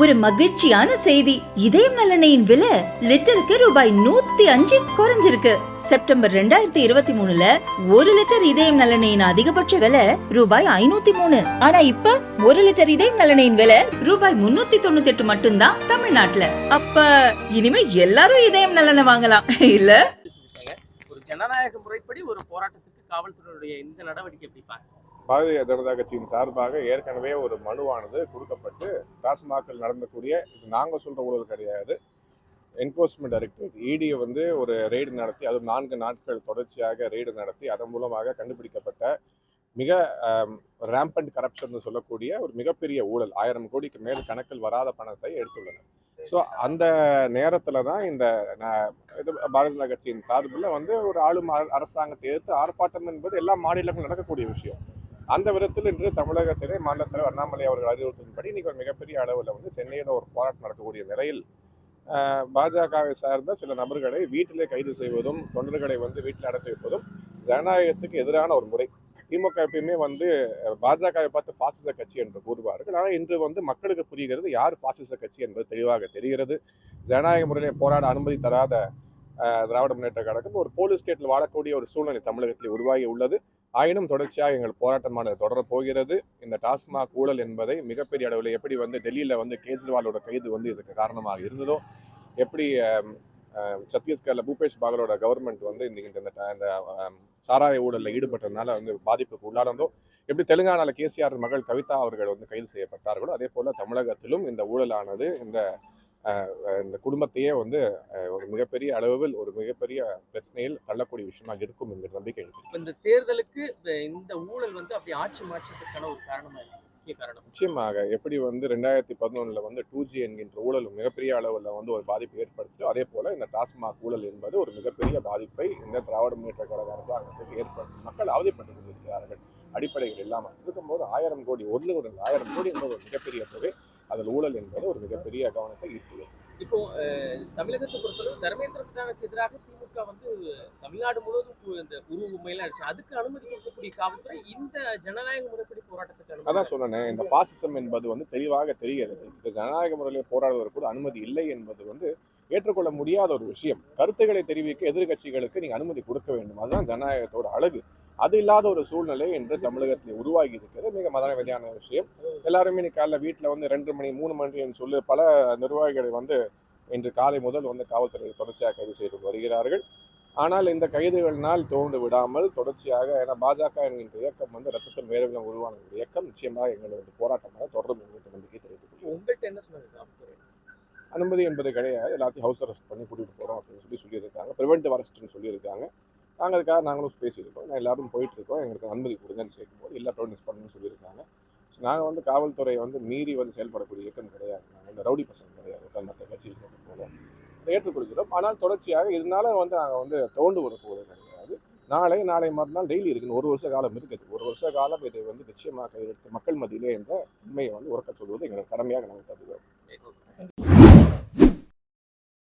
ஒரு மகிழ்ச்சியான செய்தி. இதயம் நலனையின் விலை லிட்டருக்கு ரூபாய் நூத்தி அஞ்சு குறைஞ்சிருக்கு. செப்டம்பர் ரெண்டாயிரத்தி இருபத்தி மூணுல ஒரு லிட்டர் இதயம் நலனையின் அதிகபட்ச விலை ரூபாய் ஐநூத்தி மூணு. ஆனா இப்ப ஒரு லிட்டர் இதயம் நலனையின் விலை ரூபாய் முன்னூத்தி தொண்ணூத்தி எட்டு மட்டும்தான் தமிழ்நாட்டுல. அப்ப இனிமே எல்லாரும் இதயம் நலனை வாங்கலாம். இல்ல? ஒரு ஜனநாயக முறைப்படி ஒரு போராட்டத்துக்கு காவல்துறையுடைய இந்த நடவடிக்கை எப்படி பாரதிய ஜனதா கட்சியின் சார்பாக ஏற்கனவே ஒரு மனுவானது கொடுக்கப்பட்டு டாஸ்மாகில் நடந்தக்கூடிய இது நாங்கள் சொல்கிற ஊழல் கிடையாது. என்ஃபோர்ஸ்மெண்ட் டைரக்டரேட் இடியை வந்து ஒரு ரெய்டு நடத்தி அது நான்கு நாட்கள் தொடர்ச்சியாக ரெய்டு நடத்தி அதன் மூலமாக கண்டுபிடிக்கப்பட்ட மிக ரேம்பண்ட் கரப்ஷன் சொல்லக்கூடிய ஒரு மிகப்பெரிய ஊழல். ஆயிரம் கோடிக்கு மேல் கணக்கில் வராத பணத்தை எடுத்துள்ளனர். ஸோ அந்த நேரத்தில் தான் இந்த இது பாரதிய ஜனதா கட்சியின் சார்பில் வந்து ஒரு ஆளும் அரசாங்கத்தை எதிர்த்து ஆர்ப்பாட்டம் என்பது எல்லா மாநிலங்களும் நடக்கக்கூடிய விஷயம். அந்த விதத்தில் இன்று தமிழகத்திலே மாநில தலைவர் அண்ணாமலை அவர்கள் அறிவுறுத்தின்படி இன்னைக்கு ஒரு மிகப்பெரிய அளவில் வந்து சென்னையில் ஒரு போராட்டம் நடக்கக்கூடிய நிலையில் பாஜகவை சார்ந்த சில நபர்களை வீட்டிலே கைது செய்வதும் தொண்டர்களை வந்து வீட்டில் அடைத்து வைப்பதும் ஜனநாயகத்துக்கு எதிரான ஒரு முறை. திமுக எப்பயுமே வந்து பாஜகவை பார்த்து பாசிச கட்சி என்று கூறுவார்கள். ஆனால் இன்று வந்து மக்களுக்கு புரிகிறது யார் பாசிச கட்சி என்பது தெளிவாக தெரிகிறது. ஜனநாயக முறையிலே போராட அனுமதி தராத திராவிட முன்னேற்ற கழகம் ஒரு போலீஸ் ஸ்டேட்டில் வாழக்கூடிய ஒரு சூழ்நிலை தமிழகத்தில் உருவாகி உள்ளது. ஆயினும் தொடர்ச்சியாக எங்கள் போராட்டமானது தொடரப் போகிறது. இந்த டாஸ்மாக் ஊழல் என்பதை மிகப்பெரிய அளவில் எப்படி வந்து டெல்லியில் வந்து கேஜ்ரிவாலோட கைது வந்து இதுக்கு காரணமாக இருந்ததோ எப்படி சத்தீஸ்கரில் பூபேஷ் பாகலோட கவர்மெண்ட் வந்து இன்னைக்கு இந்த இந்த- சாராய ஊழலில் ஈடுபட்டதுனால வந்து பாதிப்புக்கு உள்ளானதோ எப்படி தெலுங்கானால கேசிஆர் மகள் கவிதா அவர்கள் வந்து கைது செய்யப்பட்டார்களோ அதே போல் தமிழகத்திலும் இந்த ஊழலானது இந்த இந்த குடும்பத்தையே வந்து ஒரு மிகப்பெரிய அளவில் ஒரு மிகப்பெரிய பிரச்சனையில் தள்ளக்கூடிய விஷயமாக இருக்கும் என்கிற நம்பிக்கை இந்த தேர்தலுக்கு இந்த- ஊழல் வந்து அப்படி ஆட்சி மாற்றத்துக்கான ஒரு காரணமா இருக்கு நிச்சயமாக. எப்படி வந்து ரெண்டாயிரத்தி பதினொன்றில் வந்து டூ ஜி என்கின்ற ஊழல் மிகப்பெரிய அளவில் வந்து ஒரு பாதிப்பு ஏற்படுத்தோ அதே போல இந்த டாஸ்மாக் ஊழல் என்பது ஒரு மிகப்பெரிய பாதிப்பை இந்த திராவிட முன்னேற்ற கழக அரசாங்கத்துக்கு ஏற்படுத்தும் மக்கள் அவதிப்பட்டு கொண்டிருக்கிறார்கள். அடிப்படைகள் இல்லாமல். இருக்கும்போது ஆயிரம் கோடி ஒரு ஆயிரம் கோடி என்பது ஒரு மிகப்பெரிய தொகை. அதில் ஊழல் என்பது ஒரு மிகப்பெரிய கவனத்தை ஈர்த்துள்ளது இப்போ தமிழகத்தை பொறுத்தளவு தர்மேந்திர பிரதானுக்கு எதிராக திமுக வந்து தமிழ்நாடு முழுவதும் இந்த உருவ உண்மையில அடிச்சு அதுக்கு அனுமதி கொடுக்கக்கூடிய காவல்துறை இந்த ஜனநாயக முறைப்படி போராட்டத்துக்கு அதான் சொன்னேன் இந்த பாசிசம் என்பது வந்து தெளிவாக தெரிகிறது. இந்த ஜனநாயக முறையில் போராடுவதற்கு கூட அனுமதி இல்லை என்பது வந்து ஏற்றுக்கொள்ள முடியாத ஒரு விஷயம். கருத்துக்களை தெரிவிக்க எதிர்க்கட்சிகளுக்கு நீங்க அனுமதி கொடுக்க வேண்டும். அதுதான் ஜனநாயகத்தோட அழகு. அது இல்லாத ஒரு சூழ்நிலை என்று தமிழகத்தில் உருவாகி இருக்கிறது. மிக மதனவெதியான விஷயம். எல்லாருமே இன்னைக்கு காலைல வீட்டில் வந்து ரெண்டு மணி மூணு மணின்னு சொல்லி பல நிர்வாகிகளை வந்து இன்று காலை முதல் வந்து காவல்துறை தொடர்ச்சியாக கைது செய்து வருகிறார்கள். ஆனால் இந்த கைதுகளினால் தோண்டு விடாமல் தொடர்ச்சியாக ஏன்னா பாஜக என்கின்ற இயக்கம் வந்து ரத்தத்தில் வேறுவிலம் உருவான ஒரு இயக்கம். நிச்சயமாக எங்களது போராட்டமாக தொடரும் எங்களுக்கு நம்பிக்கை காவல்துறை அனுமதி என்பது கிடையாது. எல்லாத்தையும் ஹவுஸ் அரெஸ்ட் பண்ணி கூட்டிட்டு போறோம் அப்படின்னு சொல்லி சொல்லியிருக்காங்க. ப்ரிவென்டிவ் அரெஸ்ட்னு சொல்லியிருக்காங்க. நாங்கள் அதுக்காக நாங்களும் பேசியிருக்கோம். நான் எல்லாரும் போயிட்டுருக்கோம். எங்களுக்கு அனுமதி கொடுங்கன்னு கேட்கும்போது எல்லா ப்ரொடியூஸ் பண்ணணும்னு சொல்லியிருக்காங்க. ஸோ நாங்கள் வந்து காவல்துறை வந்து மீறி வந்து செயல்படக்கூடிய இயக்கம் கிடையாது. நாங்கள் வந்து ரவுடி பசங்க கிடையாது. உட்கார்ந்து மற்ற கட்சியில் போல இதை ஏற்றுக்கொள்கிறோம் ஆனால் தொடர்ச்சியாக இதனால வந்து நாங்கள் வந்து தோண்டு வர போவது கிடையாது. நாளை நாளை மறுநாள் டெய்லி இருக்குன்னு ஒரு வருஷ காலம் இருக்குது. ஒரு வருஷ காலம் இதை வந்து நிச்சயமாக கையெழுத்து மக்கள் மத்தியிலே இந்த உண்மையை வந்து உறக்க சொல்வது எங்களுக்கு கடமையாக நாங்கள் கருதுகிறோம்.